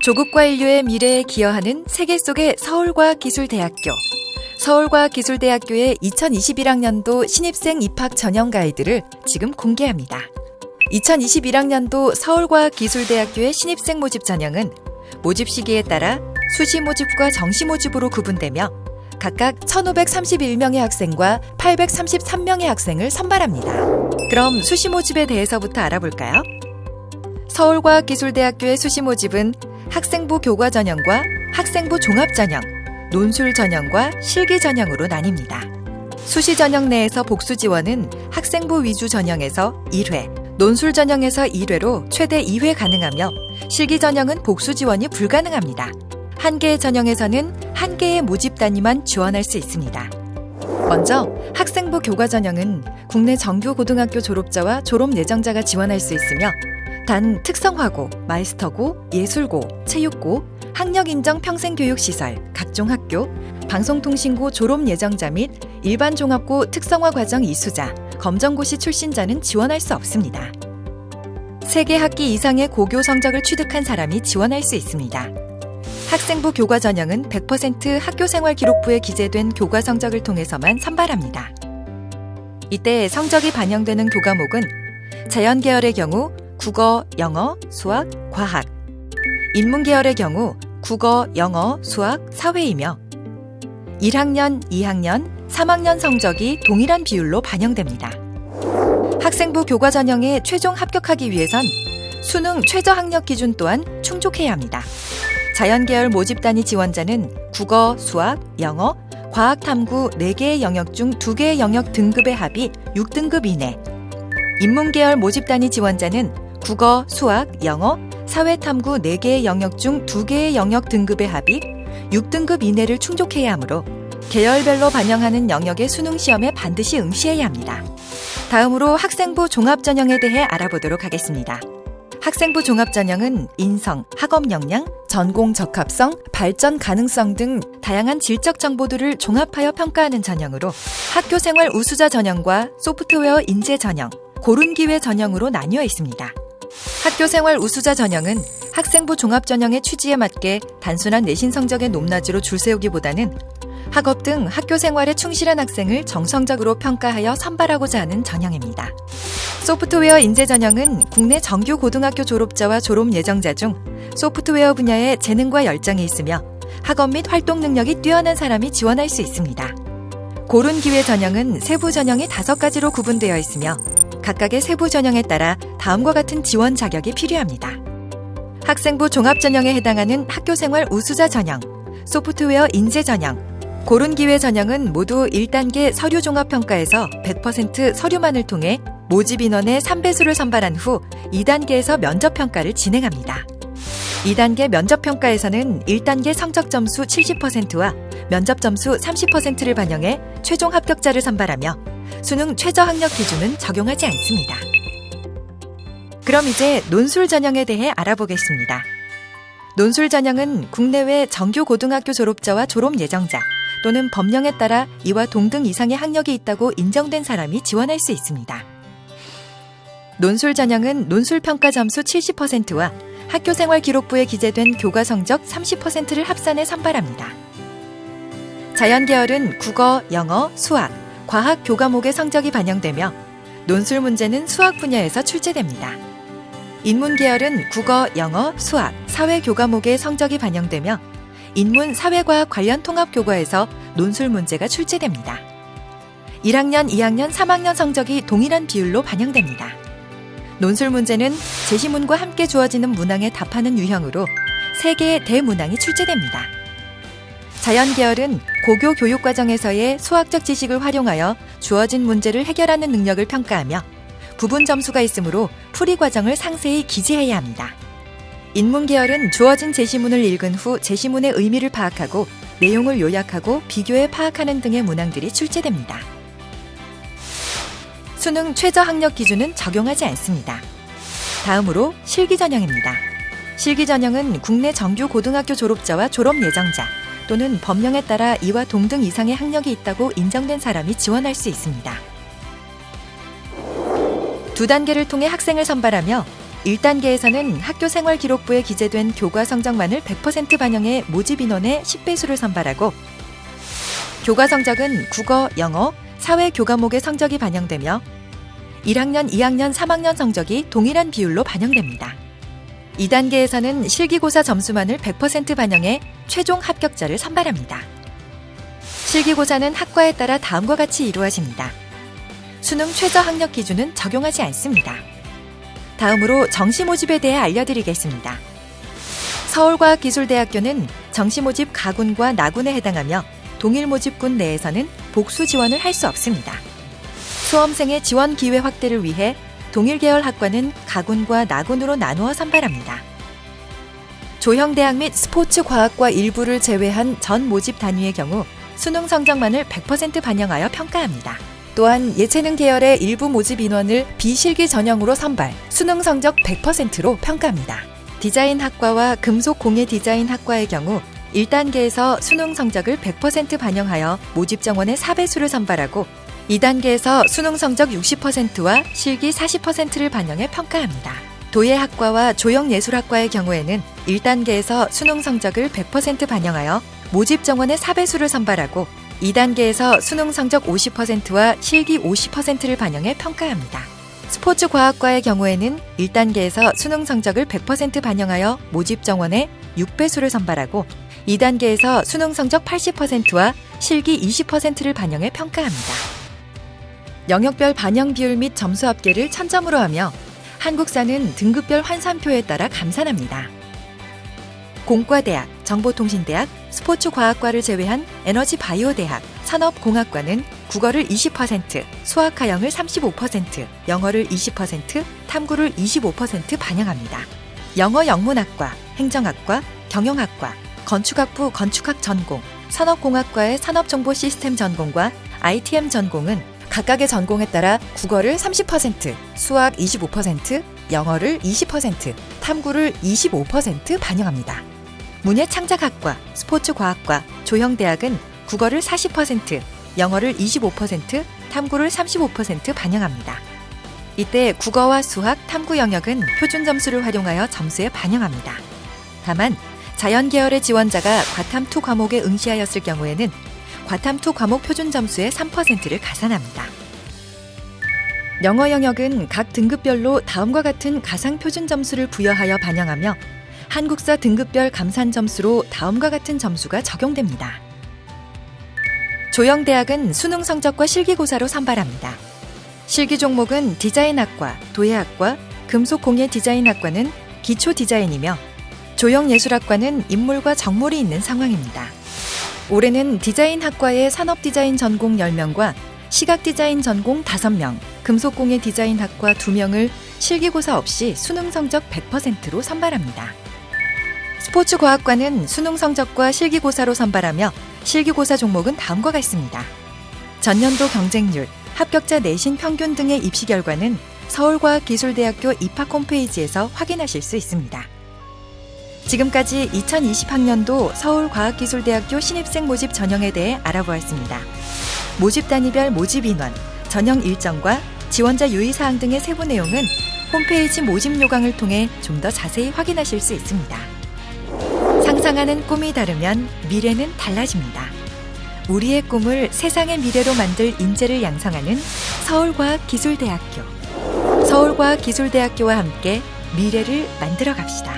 조국과 인류의 미래에 기여하는 세계 속의 서울과학기술대학교. 서울과학기술대학교의 2021학년도 신입생 입학 전형 가이드를 지금 공개합니다. 2021학년도 서울과학기술대학교의 신입생 모집 전형은 모집 시기에 따라 수시 모집과 정시 모집으로 구분되며 각각 1,531명의 학생과 833명의 학생을 선발합니다. 그럼 수시 모집에 대해서부터 알아볼까요? 서울과학기술대학교의 수시 모집은 학생부 교과 전형과 학생부 종합 전형, 논술 전형과 실기 전형으로 나뉩니다. 수시 전형 내에서 복수 지원은 학생부 위주 전형에서 1회, 논술 전형에서 1회로 최대 2회 가능하며 실기 전형은 복수 지원이 불가능합니다. 한 개의 전형에서는 한 개의 모집 단위만 지원할 수 있습니다. 먼저 학생부 교과 전형은 국내 정규 고등학교 졸업자와 졸업 예정자가 지원할 수 있으며 단 특성화고, 마이스터고, 예술고, 체육고, 학력인정 평생교육시설, 각종 학교, 방송통신고 졸업 예정자 및 일반 종합고 특성화 과정 이수자, 검정고시 출신자는 지원할 수 없습니다. 세개 학기 이상의 고교 성적을 취득한 사람이 지원할 수 있습니다. 학생부 교과 전형은 100% 학교생활 기록부에 기재된 교과 성적을 통해서만 선발합니다. 이때 성적이 반영되는 교과목은 자연 계열의 경우 국어, 영어, 수학, 과학, 인문 계열의 경우 국어, 영어, 수학, 사회이며 1학년, 2학년, 3학년 성적이 동일한 비율로 반영됩니다. 학생부 교과 전형에 최종 합격하기 위해선 수능 최저 학력 기준 또한 충족해야 합니다. 자연계열 모집 단위 지원자는 국어, 수학, 영어, 과학 탐구 4개의 영역 중 2개의 영역 등급의 합이 6등급 이내. 인문계열 모집 단위 지원자는 국어, 수학, 영어, 사회 탐구 4개의 영역 중 2개의 영역 등급의 합이 6등급 이내를 충족해야 하므로 계열별로 반영하는 영역의 수능 시험에 반드시 응시해야 합니다. 다음으로 학생부 종합 전형에 대해 알아보도록 하겠습니다. 학생부 종합 전형은 인성, 학업 역량, 전공 적합성, 발전 가능성 등 다양한 질적 정보들을 종합하여 평가하는 전형으로 학교 생활 우수자 전형과 소프트웨어 인재 전형, 고른 기회 전형으로 나뉘어 있습니다. 학교 생활 우수자 전형은 학생부 종합 전형의 취지에 맞게 단순한 내신 성적의 높낮이로 줄 세우기보다는 학업 등 학교 생활에 충실한 학생을 정성적으로 평가하여 선발하고자 하는 전형입니다. 소프트웨어 인재 전형은 국내 정규 고등학교 졸업자와 졸업 예정자 중 소프트웨어 분야에 재능과 열정이 있으며 학업 및 활동 능력이 뛰어난 사람이 지원할 수 있습니다. 고른 기회 전형은 세부 전형이 다섯 가지로 구분되어 있으며 각각의 세부 전형에 따라 다음과 같은 지원 자격이 필요합니다. 학생부 종합 전형에 해당하는 학교 생활 우수자 전형, 소프트웨어 인재 전형, 고른 기회 전형은 모두 1단계 서류 종합 평가에서 100% 서류만을 통해 모집 인원의 3배수를 선발한 후 2단계에서 면접 평가를 진행합니다. 2단계 면접 평가에서는 1단계 성적 점수 70%와 면접 점수 30%를 반영해 최종 합격자를 선발하며 수능 최저 학력 기준은 적용하지 않습니다. 그럼 이제 논술 전형에 대해 알아보겠습니다. 논술 전형은 국내외 정규 고등학교 졸업자와 졸업 예정자 또는 법령에 따라 이와 동등 이상의 학력이 있다고 인정된 사람이 지원할 수 있습니다. 논술 전형은 논술 평가 점수 70%와 학교 생활 기록부에 기재된 교과 성적 30%를 합산해 선발합니다. 자연 계열은 국어, 영어, 수학, 과학 교과목의 성적이 반영되며 논술 문제는 수학 분야에서 출제됩니다. 인문 계열은 국어, 영어, 수학, 사회 교과목의 성적이 반영되며 인문 사회과학 관련 통합 교과에서 논술 문제가 출제됩니다. 1학년, 2학년, 3학년 성적이 동일한 비율로 반영됩니다. 논술 문제는 제시문과 함께 주어지는 문항에 답하는 유형으로 3개의 대문항이 출제됩니다. 자연 계열은 고교 교육 과정에서의 수학적 지식을 활용하여 주어진 문제를 해결하는 능력을 평가하며 부분 점수가 있으므로 풀이 과정을 상세히 기재해야 합니다. 인문 계열은 주어진 제시문을 읽은 후 제시문의 의미를 파악하고 내용을 요약하고 비교해 파악하는 등의 문항들이 출제됩니다. 수능 최저 학력 기준은 적용하지 않습니다. 다음으로 실기 전형입니다. 실기 전형은 국내 정규 고등학교 졸업자와 졸업 예정자 또는 법령에 따라 이와 동등 이상의 학력이 있다고 인정된 사람이 지원할 수 있습니다. 두 단계를 통해 학생을 선발하며 1단계에서는 학교 생활 기록부에 기재된 교과 성적만을 100% 반영해 모집 인원의 10배수를 선발하고 교과 성적은 국어, 영어, 사회 교과목의 성적이 반영되며 1학년, 2학년, 3학년 성적이 동일한 비율로 반영됩니다. 2단계에서는 실기고사 점수만을 100% 반영해 최종 합격자를 선발합니다. 실기고사는 학과에 따라 다음과 같이 이루어집니다. 수능 최저 학력 기준은 적용하지 않습니다. 다음으로 정시 모집에 대해 알려드리겠습니다. 서울과학기술대학교는 정시 모집 가군과 나군에 해당하며 동일 모집군 내에서는 복수 지원을 할 수 없습니다. 수험생의 지원 기회 확대를 위해 동일 계열 학과는 가군과 나군으로 나누어 선발합니다. 조형대학 및 스포츠과학과 일부를 제외한 전 모집 단위의 경우 수능 성적만을 100% 반영하여 평가합니다. 또한 예체능 계열의 일부 모집 인원을 비실기 전형으로 선발, 수능 성적 100%로 평가합니다. 디자인 학과와 금속 공예 디자인 학과의 경우 1단계에서 수능 성적을 100% 반영하여 모집 정원의 4배수를 선발하고 2단계에서 수능 성적 60%와 실기 40%를 반영해 평가합니다. 도예학과와 조형예술학과의 경우에는 1단계에서 수능 성적을 100% 반영하여 모집 정원의 4배수를 선발하고 2단계에서 수능 성적 50%와 실기 50%를 반영해 평가합니다. 스포츠 과학과의 경우에는 1단계에서 수능 성적을 100% 반영하여 모집 정원의 6배수를 선발하고 2단계에서 수능 성적 80%와 실기 20%를 반영해 평가합니다. 영역별 반영 비율 및 점수 합계를 천점으로 하며 한국사는 등급별 환산표에 따라 감산합니다. 공과대학, 정보통신대학, 스포츠과학과를 제외한 에너지바이오대학, 산업공학과는 국어를 20%, 수학하영을 35%, 영어를 20%, 탐구를 25% 반영합니다. 영어 영문학과, 행정학과, 경영학과, 건축학부 건축학 전공, 산업공학과의 산업정보시스템 전공과 ITM 전공은 각각의 전공에 따라 국어를 30%, 수학 25%, 영어를 20%, 탐구를 25% 반영합니다. 문예창작학과, 스포츠과학과, 조형대학은 국어를 40%, 영어를 25%, 탐구를 35% 반영합니다. 이때 국어와 수학, 탐구 영역은 표준 점수를 활용하여 점수에 반영합니다. 다만 자연 계열의 지원자가 과탐2 과목에 응시하였을 경우에는 과탐2 과목 표준 점수의 3%를 가산합니다. 영어 영역은 각 등급별로 다음과 같은 가상 표준 점수를 부여하여 반영하며 한국사 등급별 감산 점수로 다음과 같은 점수가 적용됩니다. 조영대학은 수능 성적과 실기고사로 선발합니다. 실기 종목은 디자인학과, 도예학과, 금속공예 디자인학과는 기초 디자인이며 조형예술학과는 인물과 정물이 있는 상황입니다. 올해는 디자인학과의 산업디자인 전공 10명과 시각디자인 전공 5명, 금속공예 디자인학과 2명을 실기고사 없이 수능 성적 100%로 선발합니다. 스포츠과학과는 수능 성적과 실기고사로 선발하며 실기고사 종목은 다음과 같습니다. 전년도 경쟁률, 합격자 내신 평균 등의 입시 결과는 서울과학기술대학교 입학 홈페이지에서 확인하실 수 있습니다. 지금까지 2020학년도 서울과학기술대학교 신입생 모집 전형에 대해 알아보았습니다. 모집 단위별 모집 인원, 전형 일정과 지원자 유의사항 등의 세부 내용은 홈페이지 모집 요강을 통해 좀 더 자세히 확인하실 수 있습니다. 상상하는 꿈이 다르면 미래는 달라집니다. 우리의 꿈을 세상의 미래로 만들 인재를 양성하는 서울과학기술대학교. 서울과학기술대학교와 함께 미래를 만들어 갑시다.